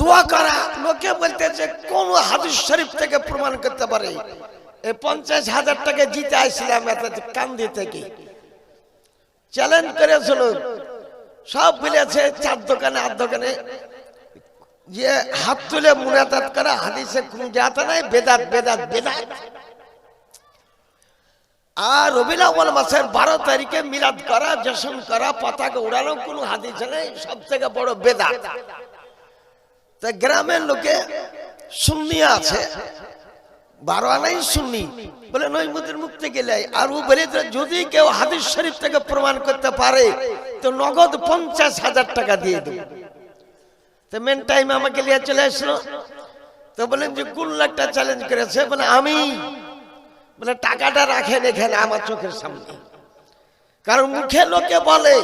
দোয়া করা। লোকে বলতেছে কোন হাদিস শরীফ থেকে প্রমাণ করতে পারে। এই পঞ্চাশ হাজার টাকা জিতে আসছিলাম কান্দি থেকে। চ্যালেঞ্জ করেছিল। সব বলেছে, চার দোকানে, আট দোকানে। যে হাত তুলে মুনাদাত করা, হাদিসে কোন জাতা নাই, বেদাত বেদাত বেদাত। আর রবিল আউ্বাল মাসের বারো তারিখে মিলাদ করা জশন করা, পতাকা উড়ানো কোনো হাদিস নেই, সব থেকে বড় বেদাত। তা গ্রামের লোকে সুন্নি আছে। বারো আনাই সুন্নি। বলে মুখ থেকে লাই আর ও বলে যদি কেউ হাদিস শরীফ থেকে প্রমাণ করতে পারে, তো নগদ পঞ্চাশ হাজার টাকা দিয়ে দেব। তো মেন টাইম আমাকে নিয়ে চলে আসলো। তো বলেন যে, কোন লাখটা চ্যালেঞ্জ করেছে? বলে, আমি। বলে, টাকাটা রাখেন এখানে আমার চোখের সামনে। কারণ মুখে লোকে বলে,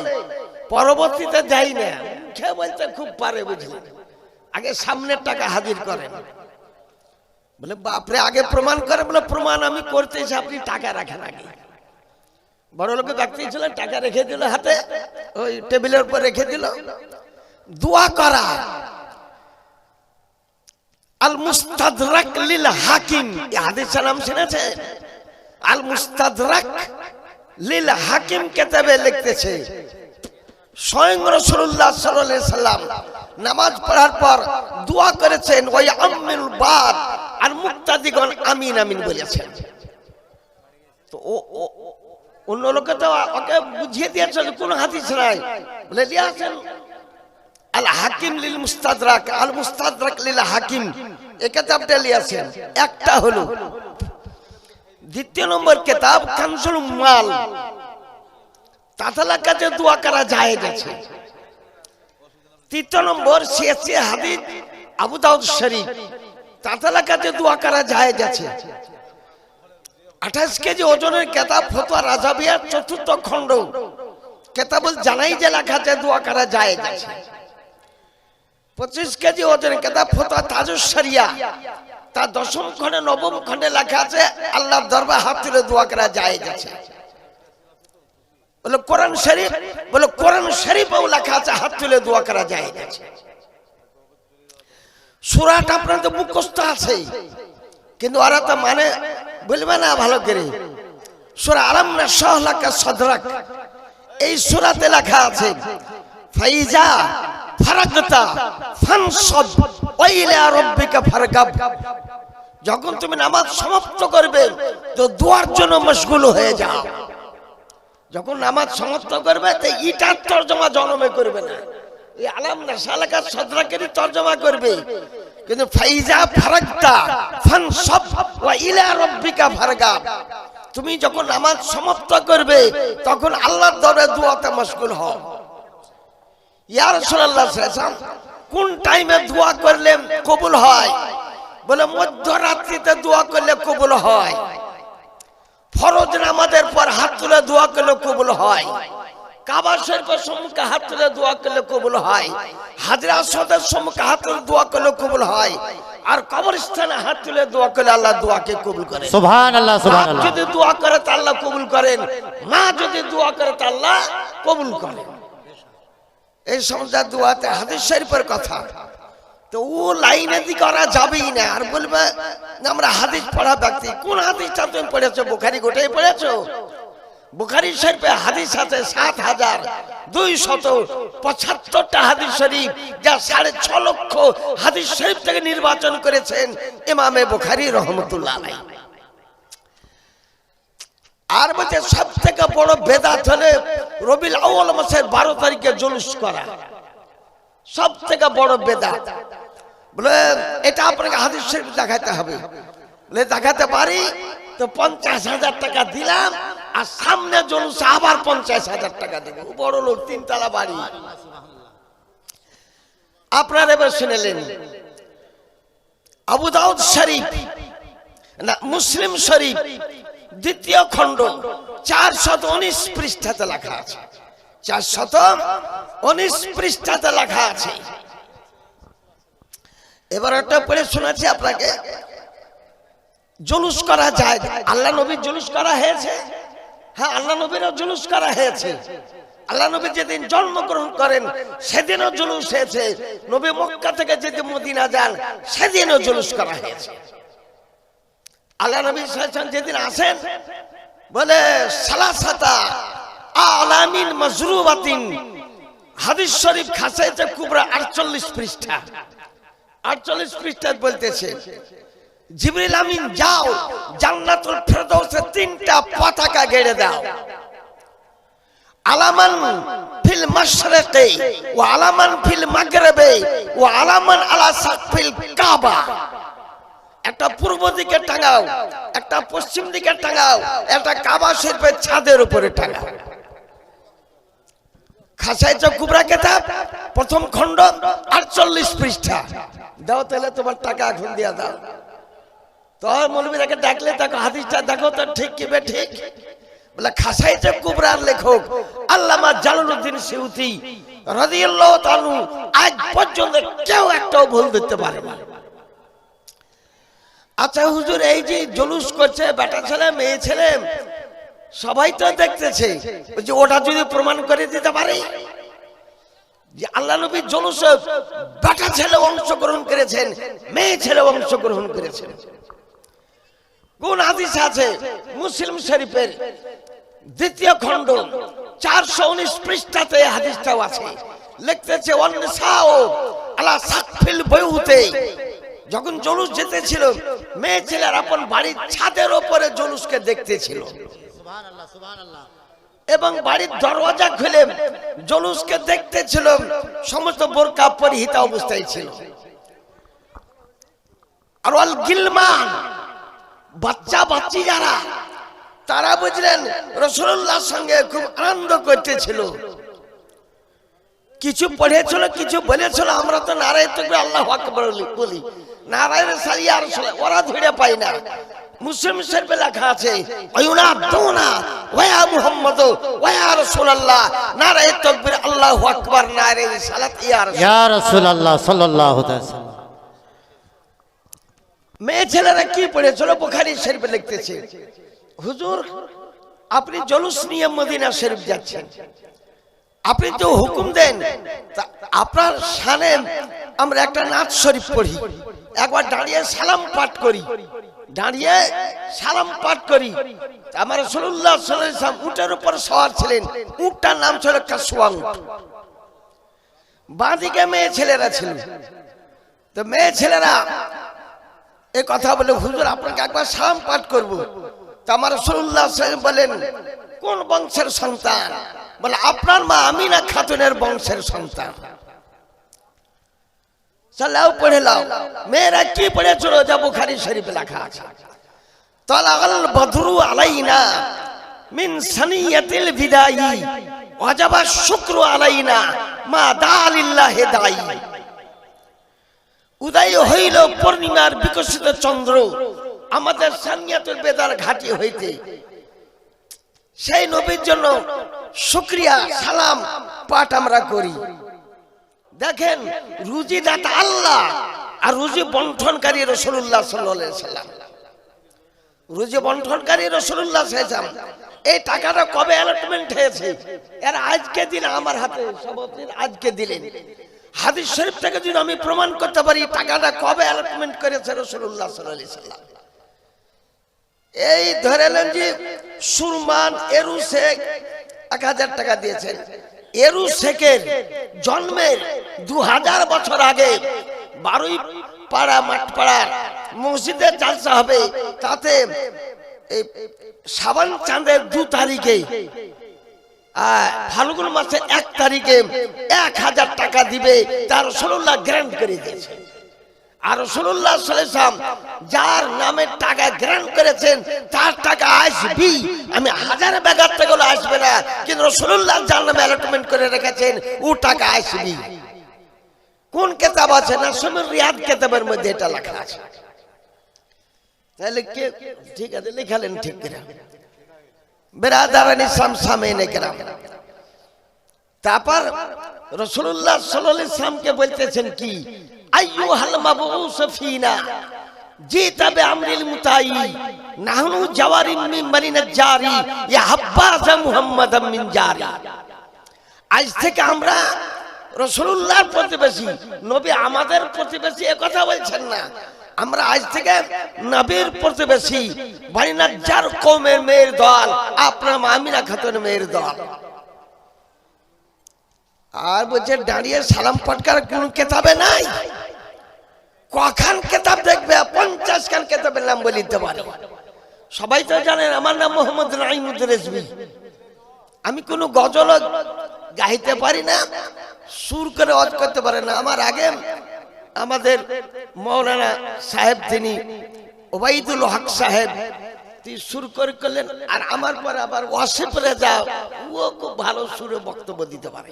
পরবর্তীতে দেয় না। মুখে বলতে খুব পারে, বুঝলেন? আগে সামনের টাকা হাজির করেন বলে, বাপরে, আগে প্রমাণ করে। বলে, প্রমাণ আমি করতেছি, আপনি টাকা রাখেন আগে। বড় লোকে ডাকতে ছিলেন টাকা রেখে দিল হাতে, ওই টেবিলের উপর রেখে দিল। দোয়া করা। আল মুস্তাদরাক লিল হাকিম হাদিসের নাম শুনেছেন আল মুস্তাদরাক লিল হাকিম কেতাবে লিখতেছে, স্বয়ং রসুল্লাহ সাল্লাম নামাজ পড়ার পর দোয়া করেছেন, ওই আমিল বাদ আর মুক্তাদিগণ আমিন আমিন বলেছেন। তো ও অন্য লোকে তো ওকে বুঝিয়ে দিয়েছে যে কোনো হাদিস নাই। বলে দিয়েছেন আল হাকিম লিল মুস্তাদরাক, আল মুস্তাদরাক লিল হাকিম। এই কিতাবটা লিয়েছেন। একটা হলো, দ্বিতীয় নম্বর কিতাব কানসুল মাল। তাতালা কাছে দোয়া করা যায় গেছে। তৃতীয় নম্বর সিএসসি হাদিদ আবু দাউদ শরীফ। তাতালা কাছে দোয়া করা যায় গেছে আঠাশ কেজি ওজনের কেতাব ফতোয়া রাজাবিয়ার চতুর্থ খণ্ড। কেতাবুল জানাই যে লেখা আছে, দোয়া করা যায় গেছে পঁচিশ কেজি ওজনের কেতাব ফতোয়া তাজুস শরিয়া। তার দশম খণ্ডে নবম খণ্ডে লেখা আছে আল্লাহ দরবার হাত তুলে দোয়া করা যায় গেছে বলে, কোরআন শরীফ? বলে, কোরআন শরীফেও লেখা আছে, হাত তুলে দোয়া করা যায় সুরাটা আপনার তো মুখস্থ আছে। কিন্তু ওরা তো মানে বলবে না ভালো করে। সুরা আরাম না সহলাকা সদরাক। এই সুরাতে লেখা আছে, ফাইজা ফারাগতা ফানসব ওয়াইলা রাব্বিকা ফারগাব। যখন তুমি নামাজ সমাপ্ত করবে, তো দোয়ার জন্য মশগুল হয়ে যাও। যখন নামাজ সমাপ্ত করবে, তো ইটার তর্জমা জনমে করবে না। এই আলাম না সালাকার সদরাকেরই তর্জমা করবে। কিন্তু ফাইজা ফারাগতা, ফান সব, ওয়া ইলা রাব্বিকা ফারগা। তুমি যখন নামাজ সমাপ্ত করবে, তখন আল্লাহর দরে দোয়াতে মশগুল হও। ইয়া রাসূলুল্লাহ সাল্লাল্লাহু কোন টাইমে দোয়া করলে কবুল হয়? বলে মধ্যরাত্রিতে দোয়া করলে কবুল হয়। ফরজ নামাজের পর হাত তুলে দোয়া করলে কবুল হয়। কাবা শরীফের সম্মুখে হাত তুলে দোয়া করলে কবুল হয়। হাজরা সদের সম্মুখে হাত তুলে দোয়া করলে কবুল হয়। আর কবরস্থানে হাত তুলে দোয়া করলে আল্লাহ দোয়াকে কবুল করে। যদি দোয়া করে তা আল্লাহ কবুল করেন। মা যদি দোয়া করে তা আল্লাহ কবুল করেন। এই সমস্ত দোয়াতে হাদিস শরীফের কথা। তো ও লাইনে দি করা যাবেই না। আর বলবে, আমরা হাদিস পড়া ব্যক্তি। কোন হাদিসটা তুমি পড়েছো? বুখারি গোটাই পড়েছো? হাদিস আছে সাত হাজার শরীফ সাড়ে ছ লক্ষ হাদিস শরীফ থেকে নির্বাচন করেছেন ইমামে বুখারি রহমতুল্লাহ আর বলছে সব থেকে বড় বেদাত হলে রবিল আউ্ল মাসের বারো তারিখে জুলুস করা। সব থেকে বড় বেদাত বলে, এটা আপনাকে হাদিস শরীফ দেখাতে হবে। বলে দেখাতে পারি? তো পঞ্চাশ হাজার টাকা দিলাম, আর সামনে জলুস আবার পঞ্চাশ হাজার টাকা দেব। বড় লোক, তিনতলা বাড়ি। আপনারা এবার শুনেলেন আবু দাউদ শরীফ, না, মুসলিম শরীফ, দ্বিতীয় খণ্ড চার শত উনিশ পৃষ্ঠাতে লেখা আছে। চার শত উনিশ পৃষ্ঠাতে লেখা আছে। এবার একটা পড়ে শোনাচ্ছি আপনাকে। জুলুস করা যায়। আল্লাহ নবীর জুলুস করা হয়েছে। হ্যাঁ আল্লাহ নবীরও জুলুস করা হয়েছে। আল্লাহ নবী যেদিন জন্মগ্রহণ করেন, সেদিনও জুলুস হয়েছে। নবী মক্কা থেকে যেদিন মদিনা যান, সেদিনও জুলুস করা হয়েছে। আল্লাহ নবী যেদিন আসেন, বলে, সালাসাতা আলামিন হাদিস শরীফ খাসাইতে কুবরা 48 পৃষ্ঠা। 48 পৃষ্ঠা বলতেছে আমিন, যাও, জান্নাতুল তিনটা পতাকা গেড়ে দাও। আলামান ফিল মাশরিকে ওয়া আলামান ফিল মাগরিবে ওয়া আলামান আলা সাকফিল কাবা। একটা পূর্ব দিকে টাঙাও, একটা পশ্চিম দিকে টাঙাও, একটা কাবা শরীফের ছাদের উপরে টাঙাও। প্রথম খণ্ড, আটচল্লিশ পৃষ্ঠা। দাও তাহলে তোমার টাকা এখন দিয়া দাও। তোর ডাকলে তাকে হাদিসটা দেখো, তো ঠিক কি ঠিক? বলে লেখক আজ পর্যন্ত কেউ একটাও ভুল পারে আচ্ছা হুজুর, এই যে জলুস করছে, বেটা ছেলে, মেয়ে ছেলে সবাই তো দেখতেছে। যে ওটা যদি প্রমাণ করে দিতে পারে? যে আল্লাহ নবী জলুস বেটা ছেলে অংশগ্রহণ করেছেন মেয়ে ছেলে অংশগ্রহণ করেছেন। কোন হাদিস আছে? মুসলিম শরীফের দ্বিতীয় খণ্ড চারশো উনিশ পৃষ্ঠাতে হাদিসটাও আছে। লিখতেছে আলা সাকফিল বইহুতে যখন জলুস যেতেছিল মেয়ে ছেলের আপন বাড়ির ছাদের ওপরে জলুসকে দেখতেছিল। এবং বাড়ির দরওয়াজা খুলে জলুসকে দেখতেছিল, সমস্ত বোরকা পরিহিতা অবস্থায় ছিল। আর অল গিলমান, বাচ্চা বাচ্চি যারা তারা বুঝলেন রসুল্লাহর সঙ্গে খুব আনন্দ করতেছিল। কিছু পড়েছিল, কিছু বলেছিল, আমরা তো নারায় তো আল্লাহ বলি। নারায়ণ সালিয়া আর ওরা ধরে পাই না। মুসলিম শরীফে লেখা আছে ওয়ায়ুনা দোনা ওয়া মুহাম্মদ ওয়া রাসূলুল্লাহ। নারায়ে তাকবীর আল্লাহু আকবার নারায়ে সালাত ইয়া রাসূল ইয়া রাসূলুল্লাহ সাল্লাল্লাহু আলাইহি ওয়াসাল্লাম। মেয়ে ছেলেরা কি পড়েছিল বুখারী শরীফে লিখতেছে। হুজুর আপনি জলুস নিয়ে মদিনা শরীফ যাচ্ছেন। আপনি তো হুকুম দেন। তা আপনার শানে আমরা একটা নাচ শরীফ পড়ি। একবার দাঁড়িয়ে সালাম পাঠ করি। দাঁড়িয়ে সালাম পাঠ করি। আমার রসুল্লাহ সাল্লাম উটের উপর সওয়ার ছিলেন। উটটার নাম ছিল কাসুয়া উট বাঁদিকে মেয়ে ছেলেরা ছিল। তো মেয়ে ছেলেরা এ কথা বলে হুজুর আপনাকে একবার সালাম পাঠ করব। তা আমার রসুল্লাহ বলেন কোন বংশের সন্তান? বলে আপনার মা আমিনা খাতুনের বংশের সন্তান। চালাও পড়ে লাও। মেয়েরা কি পড়েছিল যা বুখারি শরীফে লেখা আছে। তালাল বদরু আলাইনা মিন সানিয়াতিল বিদায়ী ওয়াজাবা শুক্রু আলাইনা মা দালিল্লাহ দায়ী। উদয় হইল পূর্ণিমার বিকশিত চন্দ্র। আমাদের সানিয়াতুল বেদার ঘাটি হইতে সেই নবীর জন্য শুক্রিয়া, সালাম পাঠ আমরা করি। দেখেন রুজি দাতা আল্লাহ আর রুজি বন্টনকারী রসুল্লাহ সাল্লাহ সাল্লাম। রুজি বন্টনকারী রসুল্লাহ সাল্লাম, এই টাকাটা কবে অ্যালটমেন্ট হয়েছে? এর আজকে দিন আমার হাতে আজকে দিলেন। হাদিস শরীফ থেকে যদি আমি প্রমাণ করতে পারি, টাকাটা কবে অ্যালটমেন্ট করেছে রসুল্লাহ সাল্লাহ সাল্লাম। এই ধরে নেন যে সুরমান এরু শেখ এক হাজার টাকা দিয়েছেন। এরু শেখের জন্মের দু হাজার বছর আগে বারুই পাড়া, মাঠ পাড়ার মসজিদে জালসা হবে, তাতে এই সাবান চাঁদের দু তারিখে ফাল্গুন মাসের এক তারিখে এক হাজার টাকা দিবে, তার রসুল্লাহ গ্র্যান্ড করে দিয়েছে আর রসুল্লাহ সাল্লাম যার নামে টাকা গ্রহণ করেছেন, তার টাকা আসবি আমি হাজার বেগার টাকাগুলো আসবে না, কিন্তু রসুল্লাহ যার নামে অ্যালটমেন্ট করে রেখেছেন, ও টাকা আসবি কোন কেতাব আছে? না সময় রিয়াদ কেতাবের মধ্যে এটা লেখা আছে। তাহলে ঠিক আছে লিখালেন ঠিক করে বেরাদারান ইসলাম সামেনে কেরাম তারপর রসুল্লাহ সাল্লামকে বলতেছেন কি? আইয়ুহাল মাবউস ফিনা। জিতা বিআমরিল মুতাই। নাহনু জাওয়ারিন মিন আজ থেকে আমরা প্রতিবেশী, নবী আমাদের প্রতিবেশী বলছেন না। আমরা আজ থেকে নবীর প্রতিবেশী যার কৌমের মেয়ের দল, আপনার মামিনা খাতুন মেয়ের দল। আর বলছে, দাঁড়িয়ে সালাম পটকার কোন কেতাবে নাই। কখান কেতাব দেখবে, পঞ্চাশ খান কেতাবের নাম বলে দিতে পারে। সবাই তো জানেন, আমার নাম মোহাম্মদ রাইমুদ্দিন রেজবি আমি কোনো গজল গাইতে পারি না, সুর করে অজ করতে পারে না। আমার আগে আমাদের মৌলানা সাহেব তিনি ওবাইদুল হক সাহেব, তিনি সুর করে করলেন, আর আমার পরে আবার ওয়াসিফ রেজা, ও খুব ভালো সুরে বক্তব্য দিতে পারে।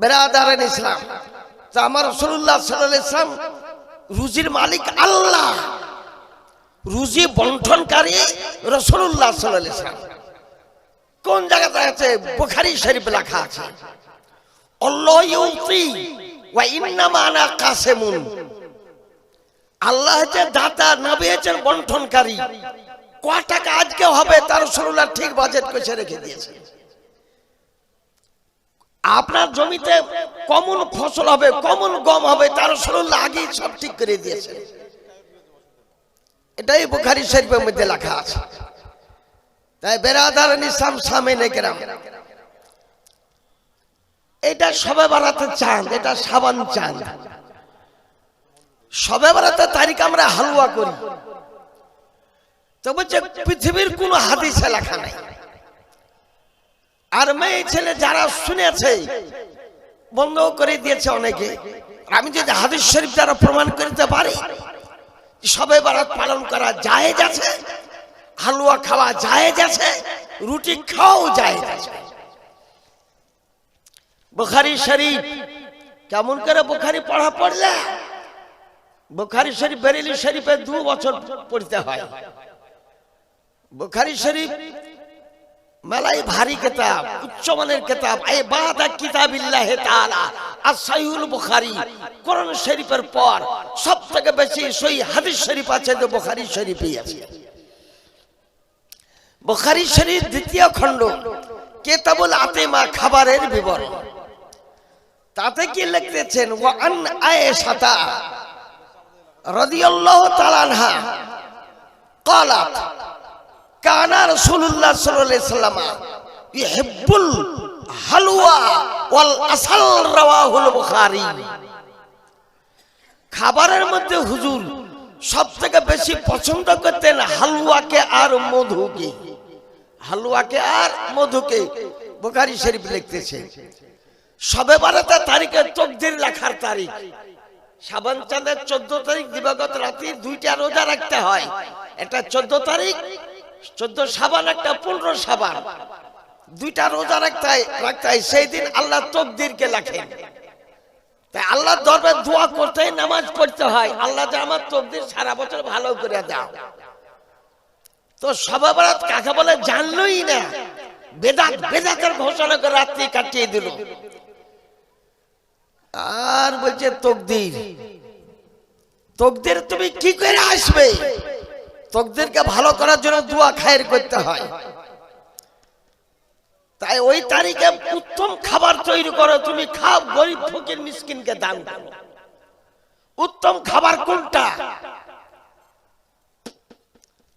বেরাদারেন ইসলাম। তা আমার রসুল্লাহ সাল্লাহ ইসলাম রুজির মালিক আল্লাহ। রুজি বন্টনকারী রসুল্লাহ সাল্লাহ ইসলাম কোন জায়গাতে আছে? বুখারি শরীফ লেখা আছে। আল্লাহ হচ্ছে দাতা, নবী হচ্ছেন বন্টনকারী। ক টাকা আজকে হবে? তার রসুল্লাহ ঠিক বাজেট করে রেখে দিয়েছে। আপনার জমিতে কমন ফসল হবে, কমন গম হবে, তার রসুল্লাহ আগেই সব ঠিক করে দিয়েছে এটাই বুখারি শরীফের মধ্যে লেখা আছে। তাই বেরাদার ইসলাম সামেনে গ্রাম এটা সবে বাড়াতে চান, এটা সাবান চান। সবে বাড়াতে তারিখ আমরা হালুয়া করি। তো বলছে পৃথিবীর কোন হাদিসে লেখা নাই। আর মেয়ে ছেলে যারা শুনেছে বন্ধ করে দিয়েছে অনেকে। আমি যদি হাদিস শরীফ দ্বারা প্রমাণ করতে পারি, সবে বারাত পালন করা যায় আছে, হালুয়া খাওয়া যায় আছে, রুটি খাওয়াও যায় আছে। বুখারি শরীফ, কেমন করে বুখারি পড়া পড়লে? বুখারি শরীফ বেরেলি শরীফে দু বছর পড়তে হয়। বুখারি শরীফ মেলাই ভারী কেতাব উচ্চমানের কেতাব এই বাদা কিতাবিল্লাহ তাআলা আর সহিহুল বুখারী কোরআন শরীফের পর সব থেকে বেশি সই হাদিস শরীফ আছে তো বুখারী শরীফই আছে বুখারী শরীফ দ্বিতীয় খণ্ড কেতাবুল আতেমা খাবারের বিবরণ তাতে কি লিখতেছেন ওয়া আন আয়েশাতা রাদিয়াল্লাহু তাআলা আনহা قالت কানা রসুল্লাহ সাল্লাম হেব্বুল হালুয়া ওয়াল আসাল রাওয়াহুল বুখারী। খাবারের মধ্যে হুজুর সব থেকে বেশি পছন্দ করতেন হালুয়াকে আর মধুকে। হালুয়াকে আর মধুকে বুখারি শরীফ লিখতেছে। সবে বারোটা তারিখে তকদির লেখার তারিখ। সাবান চাঁদের চোদ্দ তারিখ দিবাগত রাতে দুইটা রোজা রাখতে হয়। এটা চোদ্দ তারিখ চোদ্দ সাবান, একটা পনেরো সাবান। দুইটা রোজা রাখতে রাখতে সেই দিন আল্লাহ তকদিরকে লেখেন তাই আল্লাহ দরবার দোয়া করতে নামাজ পড়তে হয়। আল্লাহ যে আমার তকদির সারা বছর ভালো করে দাও। তো সবাবারাত কাকে বলে? জানলই না। বেদাত বেদাতের ঘোষণা করে রাত্রি কাটিয়ে দিল। আর বলছে, তকদির। তকদির তুমি কি করে আসবে? তকদিরকে ভালো করার জন্য দোয়া খায়ের করতে হয়। তাই ওই তারিখে উত্তম খাবার তৈরি করো, তুমি খাও, গরিব ফকির মিসকিনকে দান করো। উত্তম খাবার কোনটা?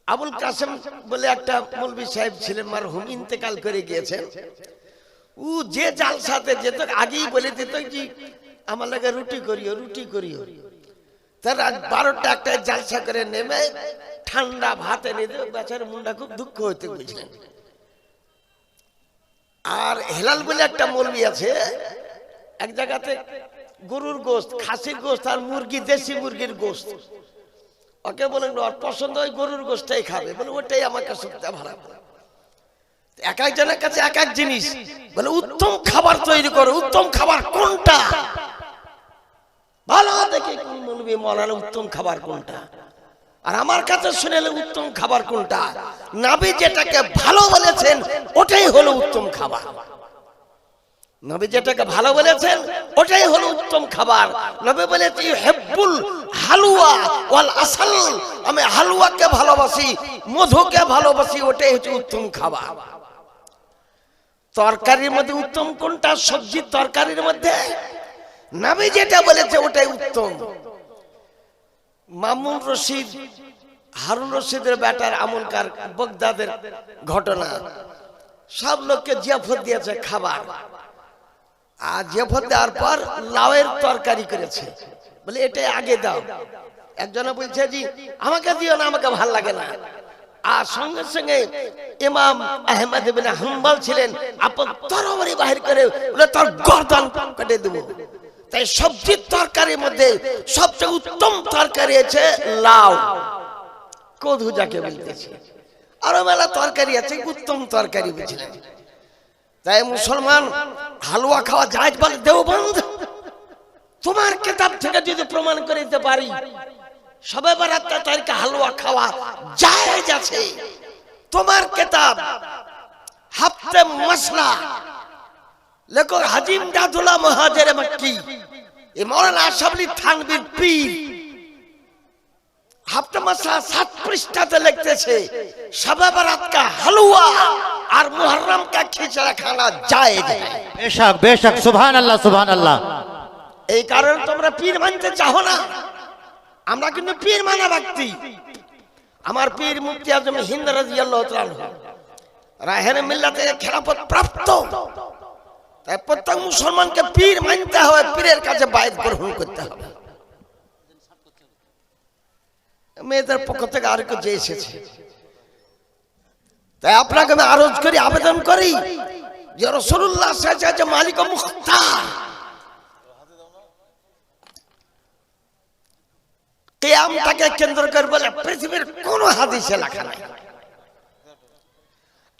আবুল কাসেম বলে একটা মৌলবী সাহেব ছিলেন, মারহুম, ইন্তেকাল করে গিয়েছেন। ও যে জালসাতে যেত, আগেই বলে দিত কি আমার লাগে রুটি করিও রুটি করিও। তার বারোটা একটা জালসা করে নেমে ঠান্ডা ভাত এনে দেবে বেচার মুন্ডা খুব দুঃখ হইতে বুঝলেন আর হেলাল বলে একটা মৌলবি আছে, এক জায়গাতে গরুর গোস্ত, খাসির গোস্ত আর মুরগি, দেশি মুরগির গোস্ত। ওকে বলেন ওর পছন্দ ওই গরুর গোস্তটাই খাবে। বলে ওটাই আমাকে সবচেয়ে ভালো। এক একজনের কাছে এক এক জিনিস। বলে, উত্তম খাবার তৈরি করো। উত্তম খাবার কোনটা? ভালো দেখে কোন বলবি মলালে উত্তম খাবার কোনটা? আর আমার কাছে শুনেলে উত্তম খাবার কোনটা? নাবি যেটাকে ভালো বলেছেন, ওটাই হলো উত্তম খাবার। নবী যেটাকে ভালো বলেছেন, ওটাই হলো উত্তম খাবার। নবী বলেছি হেব্বুল হালুয়া ওয়াল আসাল। আমি হালুয়াকে ভালোবাসি, মধুকে ভালোবাসি, ওটাই হচ্ছে উত্তম খাবার। তরকারির মধ্যে উত্তম কোনটা? সবজির তরকারির মধ্যে। নাবি যেটা বলেছে, ওটাই উত্তম। মামুন রশিদ, হারুন রশিদের ব্যাটার আমলকার বগদাদের ঘটনা। সব লোককে জিয়াফত দিয়েছে খাবার। আর জিয়াফত দেওয়ার পর লাউয়ের তরকারি করেছে। বলে, এটাই আগে দাও। একজনে বলছে, জি, আমাকে দিও না, আমাকে ভালো লাগে না। আর সঙ্গে সঙ্গে ইমাম আহমদ হাম্বল ছিলেন, আপন তরবারি বাহির করে বলে, তার গর্দান কেটে দেবো। তাই সবজির তরকারির মধ্যে সবচেয়ে উত্তম তরকারি আছে লাউ। কদু যাকে বলতেছে। আরও মেলা তরকারি আছে, উত্তম তরকারি বুঝলেন। তাই মুসলমান হালুয়া খাওয়া যায় বলে দেওবন্ধ তোমার কিতাব থেকে যদি প্রমাণ করে দিতে পারি, সবে বারাত তারিখে হালুয়া খাওয়া জায়েজ আছে। তোমার কিতাব হাফতে মশলা লেখক হাজিম দাদুলা মহাজের মাক্কি এ মৌলানা আশাবলি থানবির পীর। হাফতা সাত পৃষ্ঠাতে লিখতেছে সাবাবারাত কা হালুয়া আর মুহররম কা খিচড়া খানা জায়েজ বেশক বেশক সুবহানাল্লাহ সুবহানাল্লাহ। এই কারণে তোমরা পীর মানতে চাও না। আমরা কিন্তু পীর মানা ব্যক্তি। আমার পীর মুফতি আজম হিন্দ রাদিয়াল্লাহু তাআলা রাহের মিল্লাতের খেলাফত প্রাপ্ত। তাই প্রত্যেক মুসলমানকে পীর মানতে হবে, পীরের কাছে বাইর গ্রহণ করতে হবে। মেয়েদের পক্ষ থেকে আর কেউ যে এসেছে। তাই আপনাকে আমি আরজ করি, আবেদন করি যে রসুল্লাহ যে মালিক মুখতার। কেয়ামটাকে কেন্দ্র করে বলে, পৃথিবীর কোন হাদিসে লেখা নাই।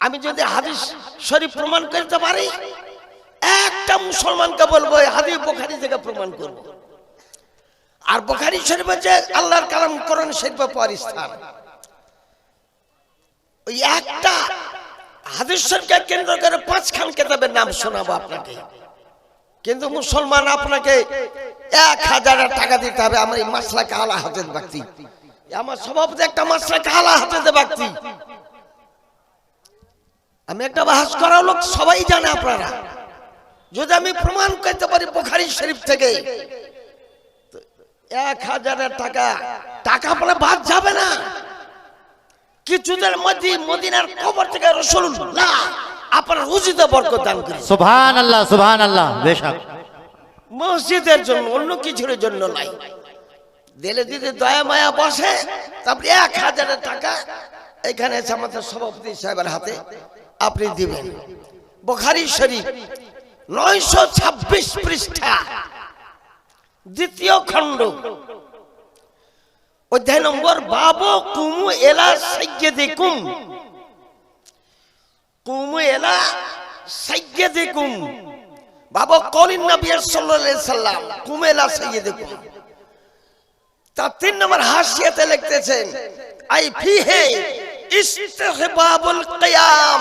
আমি যদি হাদিস শরীফ প্রমাণ করতে পারি একটা মুসলমানকে বলব হাদিস বোখারি থেকে প্রমাণ করব আর বোখারি শরীফ হচ্ছে আল্লাহর কালাম কোরআন শরীফে পর স্থান। ওই একটা হাদিস শরীফকে কেন্দ্র করে পাঁচখান কেতাবের নাম শোনাবো আপনাকে। কিন্তু মুসলমান আপনাকে এক হাজার টাকা দিতে হবে, আমার এই মাসলাকে আলা হাতের ব্যক্তি। আমার সভাপতি একটা মাসলাকে আলা হাতের ব্যক্তি। আমি একটা বাহাস করা লোক সবাই জানে আপনারা। যদি আমি প্রমাণ করতে পারি বোখারি শরীফ থেকে এক হাজারের টাকা টাকা বলে বাদ যাবে না। কিছুদের মধ্যে মদিনার খবর থেকে রসুল না আপনার উচিত বরকত দান করে। সুবহান আল্লাহ সুবহান আল্লাহ বেশাক। মসজিদের জন্য অন্য কিছুর জন্য নাই। দিলে দিতে দয়া মায়া বসে তারপরে এক হাজারের টাকা এখানে আমাদের সভাপতি সাহেবের হাতে আপনি দিবেন। বোখারি শরীফ নয়শো ছাব্বিশ পৃষ্ঠা। দ্বিতীয় খণ্ড। অধ্যায় নম্বর, বাবু কুমু এলা সৈয়দে কুম। কুমু এলা সৈয়দে কুম। বাবা কলিন নবী সাল্লাল্লাহু সাল্লাম কুমেলা সাইয়্যিদুকুম তার তিন নম্বর হাসিয়াতে লিখতেছেন, আই ফিহে ইস্তিহবাবুল কিয়াম,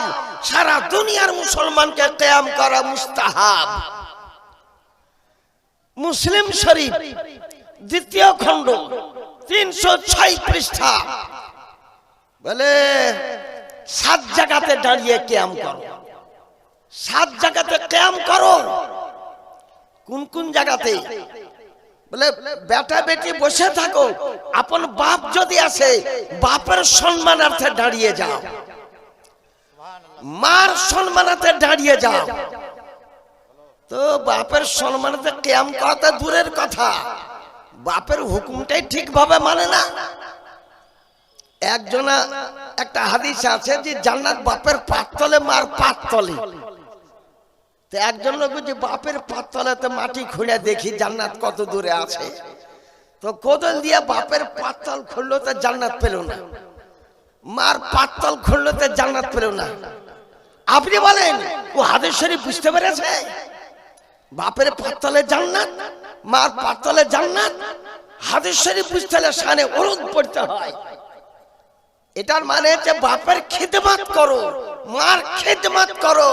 সারা দুনিয়ার মুসলমানকে কিয়াম করা মুস্তাহাব। মুসলিম শরীফ, দ্বিতীয় খণ্ড, তিনশো ছয় পৃষ্ঠা। বলে, সাত জায়গাতে দাঁড়িয়ে কিয়াম করো। সাত জায়গাতে ক্যাম করো। কোন কোন জায়গাতে বলে, বেটা বেটি বসে থাকো। আপন বাপ যদি আসে, বাপের সম্মানার্থে দাঁড়িয়ে যাও। মার সম্মানার্থে দাঁড়িয়ে যাও। তো বাপের সম্মানার্থে ক্যাম করাতে দূরের কথা। বাপের হুকুমটাই ঠিকভাবে মানে না। একজনা একটা হাদিস আছে যে, জান্নাত বাপের পাততলে মার পাততলে তো একজন লোক যে বাপের পাততলাতে মাটি খুঁড়ে দেখি, জান্নাত কত দূরে আছে। তো কোদল দিয়ে বাপের পাতল খুললো তো জান্নাত পেল না। মার পাতল খুললো তো জান্নাত পেল না। আপনি বলেন, ও হাদিস শরীফ বুঝতে পেরেছে? বাপের পাততলে জান্নাত, মার পাতলে জান্নাত, হাদিস শরীফ বুঝতে হলে সানে অনুরোধ পড়তে হয়। এটার মানে হচ্ছে, বাপের খেদমাত করো, মার খেদমাত করো।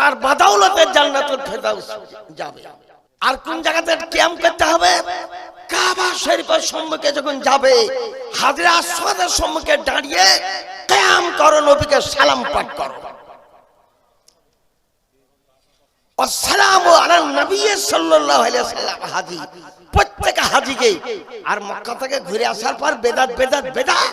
তার বাদাউলতে জান্নাতুল ফেরদাউস যাবে। আর কোন জায়গাতে ক্যাম্প করতে হবে? কাবা শরীফের সম্মুখে যখন যাবে, হাজরা আসওয়াদের সম্মুখে দাঁড়িয়ে ক্যাম করো, নবীকে সালাম পাঠ করো। আসসালাম আলা নবী সাল্লাল্লাহু আলাইহি সাল্লাম হাজি। প্রত্যেক হাজিকে, আর মক্কা থেকে ঘুরে আসার পর বেদাত বেদাত বেদাত।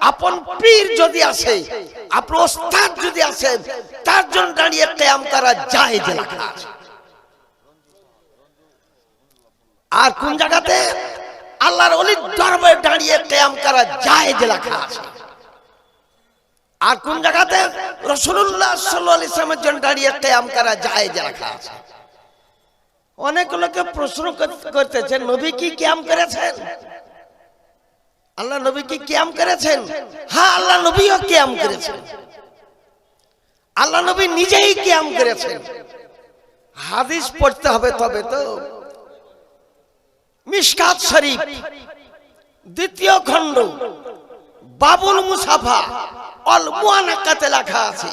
আপন পীর যদি আসে, আপন ওস্তাদ যদি আসে, তার জন্য দাঁড়িয়ে কেয়াম করা যায় যে আর কোন জায়গাতে? আল্লাহর অলির দরবারে দাঁড়িয়ে কেয়াম করা যায় যে লেখা আছে। আর কোন জায়গাতে? রসুল্লাহ সাল্লাহ ইসলামের জন্য দাঁড়িয়ে কেয়াম করা যায় যে লেখা আছে। অনেক লোকে প্রশ্ন কর- করতেছে, নবী কি ক্যাম করেছেন? আল্লাহ নবী কি ক্যাম করেছেন? হ্যাঁ আল্লাহ নবীও ক্যাম করেছেন। আল্লাহ নবী নিজেই ক্যাম করেছেন। হাদিস পড়তে হবে তবে তো। মিশকাত শরীফ, দ্বিতীয় খণ্ড, বাবুল মুসাফা, অল মুয়ানাকাতে লেখা আছে,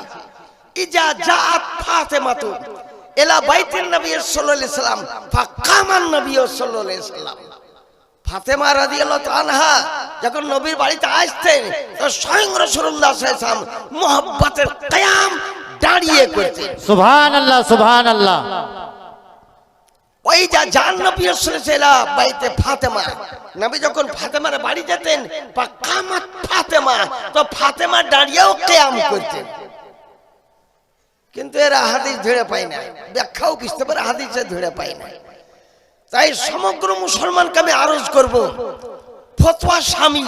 ইজা জাআত ফাতেমাতু এলা বাইতিন নবী সাল্লাল্লাহু আলাইহি সাল্লাম ফাকামান নবী সাল্লাল্লাহু আলাইহি সাল্লাম। ফাতেমা রাদিয়াল্লাহু তাআলা আনহা যখন নবীর বাড়িতে আসতেন তো স্বয়ং আলাইহি সাল্লাম মুহাব্বতের কিয়াম দাঁড়িয়ে করতেন। সুবহান আল্লাহ সুবহান আল্লাহ ওই যা জান নবী এলা বাড়িতে ফাতেমা। নবী যখন ফাতেমার বাড়ি যেতেন বা কামাত ফাতেমা তো ফাতেমা দাঁড়িয়েও কেয়াম করতেন। কিন্তু এরা হাদিস ধরে পায় না ব্যাখ্যাও বুঝতে পারে হাদিসে ধরে পায় না। তাই সমগ্র মুসলমানকে আমি আরজ করব, ফতোয়া স্বামী।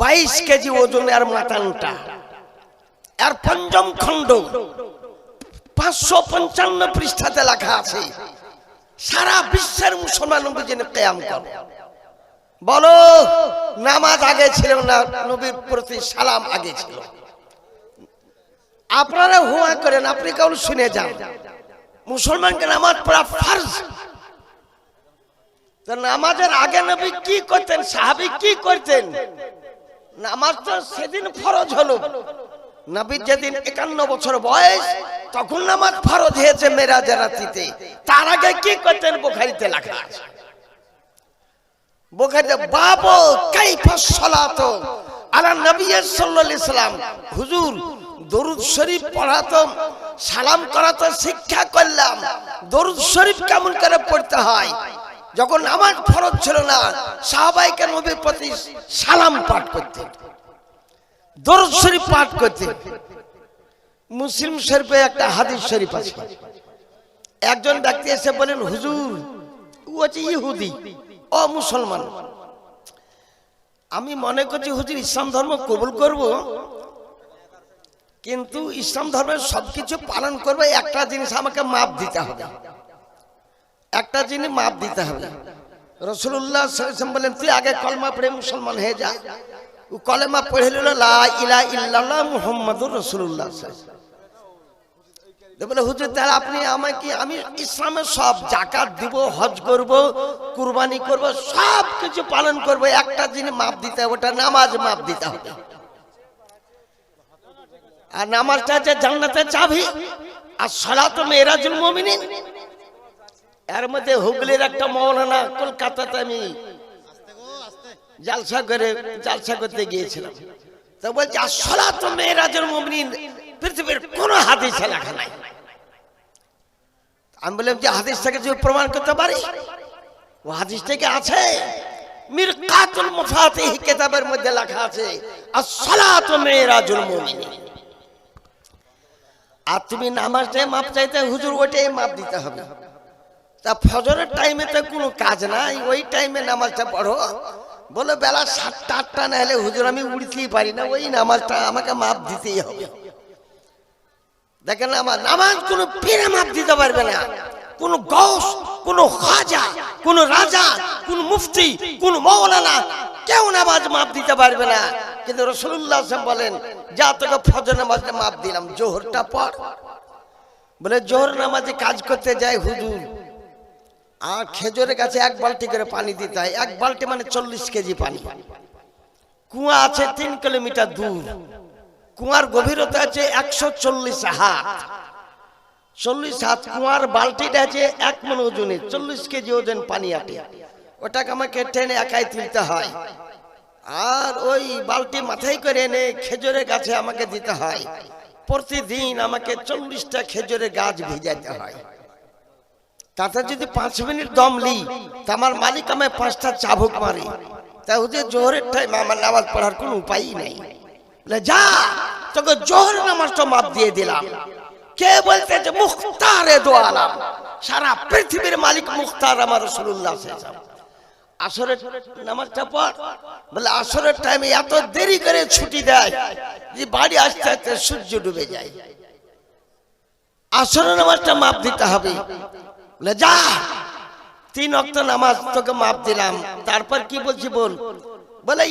বাইশ কেজি ওজনের মাতানটা, আর পঞ্চম খণ্ড, পাঁচশো পঞ্চান্ন পৃষ্ঠাতে লেখা আছে, সারা বিশ্বের মুসলমান নবী কেয়াম করে বলো, নামাজ আগে ছিল না, নবীর প্রতি সালাম আগে ছিল? আপনারা হুয়া করেন, আপনি কেউ শুনে যান। মুসলমানকে নামাজ পড়া ফার্জ। নামাজের আগে নবী কি করতেন, সাহাবি কি করতেন? নামাজ তো সেদিন ফরজ হলো। নবীর যেদিন একান্ন বছর বয়স, তখন নামাজ ফরজ হয়েছে মেরাজের রাত্রিতে। তার আগে কি করতেন? বোখারিতে লেখা আছে। বোখারিতে বাবু কাইফা সালাত আলা নবী সাল্লাল্লাহু আলাইহি সাল্লাম হুজুর, দরুদ শরীফ পড়াতাম। সালাম করা তো শিক্ষা করলাম। দরুদ শরীফ কেমন করে পড়তে হয়? যখন আমার ফরজ ছিল না, সাহাবাইকে নবীর প্রতি সালাম পাঠ করতে। দরুদ শরীফ পাঠ করতে। মুসলিম শরীফে একটা হাদিস শরীফ আছে। একজন ব্যক্তি এসে বলেন হুজুর, ও হচ্ছে ইহুদি, ও মুসলমান। আমি মনে করছি, হুজুর, ইসলাম ধর্ম কবুল করব? কিন্তু ইসলাম ধর্মের সবকিছু পালন করবে, একটা জিনিস আমাকে মাপ দিতে হবে। একটা জিনিস মাপ দিতে হবে। রসুল্লাহ বলেন, তুই আগে কলমা পড়ে মুসলমান হয়ে যা। ও কলেমা পড়ে নিল ইলা ইল্লাল্লাহ মুহাম্মাদুর তো বলে, হুজুর, তাহলে আপনি আমাকে, আমি ইসলামের সব জাকাত দিব, হজ করব, কুরবানি করব সব কিছু পালন করব, একটা জিনিস মাপ দিতে হবে, ওটা নামাজ মাপ দিতে হবে। আর নামাজটা হচ্ছে জান্নাতের চাবি আর সালাত মেয়েরাজুল মুমিনিন, এর মধ্যে হুগলির একটা মৌলানা কলকাতাতে আমি জালসা করে, জালসা করতে গিয়েছিলাম। তো বলছি, আর সালাত মেয়েরাজুল মুমিনিন, পৃথিবীর কোনো হাদিসে লেখা নাই। আমি বললাম যে হাদিসটাকে যদি প্রমাণ করতে পারি ও হাদিস থেকে আছে মির কাতুল মুফাতিহ কিতাবের মধ্যে লেখা আছে as-salatu মিরাজুল মুমিনিন। আর তুমি নামাজে মাপ চাইতে হুজুর ওইটাই মাপ দিতে হবে। তা ফজরের টাইমে তো কোনো কাজ নাই, ওই টাইমে নামাজটা পড়ো। বলে বেলা সাতটা, আটটা না হলে হুজুর আমি উঠতেই পারি না, ওই নামাজটা আমাকে মাপ দিতেই হবে। দেখেন আমার নামাজ কোনো পীরে মাপ দিতে পারবে না। কোন গস, কোন খাজা, কোন রাজা, কোন মুফতি, কোন মৌলানা কেউ নামাজ মাপ দিতে পারবে না। কিন্তু রসুল্লাহ বলেন, যা তোকে ফজর নামাজটা মাপ দিলাম, জোহরটা পর বলে জোহর নামাজে কাজ করতে যায় হুজুর। আর খেজুরের গাছে এক বালতি করে পানি দিতে হয়। এক বালতি মানে চল্লিশ কেজি পানি। কুয়া আছে তিন কিলোমিটার দূর। কুয়ার গভীরতা আছে একশো চল্লিশ হাত। চল্লিশ হাত কুয়ার বালতিটা আছে এক মন ওজনে চল্লিশ কেজি ওজন পানি আটে। ওটাকে আমাকে টেনে একাই তুলতে হয়। আর ওই বালতি মাথায় করে এনে খেজুরের গাছে আমাকে দিতে হয়। প্রতিদিন আমাকে চল্লিশটা খেজুরের গাছ ভিজাতে হয়। তাতে যদি পাঁচ মিনিট দম লি, তা আমার মালিক আমায় পাঁচটা চাবুক মারে। তা হুজুর জোহরের টাইম আমার নামাজ পড়ার কোনো উপায়ই নেই। যা, তোকে জোহর নামাজটা মাপ দিয়ে দিলাম। কে বলতে যে মুখতারে দোয়ালাম? সারা পৃথিবীর মালিক মুখতার আমার রসুল্লাহ নামাজটা পর বলে আসরের টাইমে এত দেরি করে ছুটি দেয় যে বাড়ি আসতে আসতে সূর্য ডুবে যায়। নামাজটা দিতে হবে। বলে, যা, তিন অক্ত নামাজ তোকে দিলাম। তারপর কি বলছি বল? বলে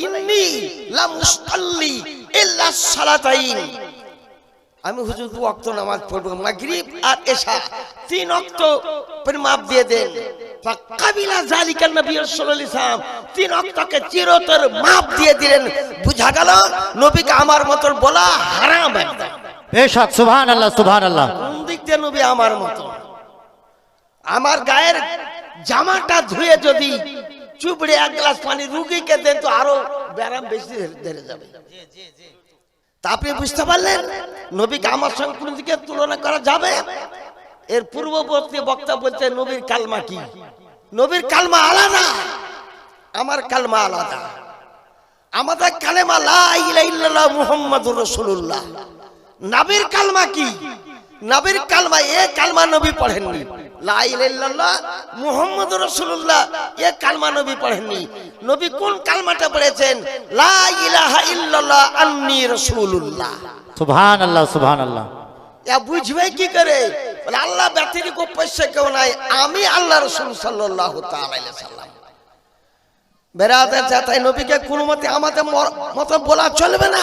আমি হুজুর দু অক্ত নামাজ পড়ব মাগরিব আর এশা। তিন অক্ত পর মাপ দিয়ে দেন। কাবিলা জালিকা নবী সাল্লাল্লাহু আলাইহি সাল্লাম তিন অক্তকে চিরতর মাপ দিয়ে দিলেন। বুঝা গেল নবীকে আমার মতন বলা হারাম একদম বেশক সুবহান আল্লাহ সুবহান আল্লাহ কোন দিক দিয়ে নবী আমার মতো আমার গায়ের জামাটা ধুয়ে যদি চুপড়ে এক গ্লাস পানি রুগীকে দেন তো আরও ব্যারাম বেশি ধরে যাবে। তা আপনি বুঝতে পারলেন? নবীকে আমার সঙ্গে তুলনা করা যাবে? এর পূর্ববর্তী বক্তা বলছে নবীর কালমা কি? নবীর কালমা আলাদা, আমার কালমা আলাদা। আমাদের কালেমা লা ইলাহা ইল্লাল্লাহ মুহাম্মাদুর রাসূলুল্লাহ। নবীর কালমা কি? নবীর কালমা এ কালমা নবী পড়েননি। লা ইলাহা ইল্লাল্লাহ মুহাম্মাদুর রাসূলুল্লাহ এ কালমা নবী পড়েননি। নবী কোন কালমাটা পড়েছেন? লা ইলাহা ইল্লাল্লাহ আন্নী রাসূলুল্লাহ। সুবহান আল্লাহ সুবহান আল্লাহ এ বুঝবে কি করে? বলে আল্লাহ ব্যতিরিক পয়সা কেউ নাই আমি আল্লাহ রসুল সাল্লাম। বেড়াতে তাই নবীকে কোনো মতে আমাদের মতো বলা চলবে না।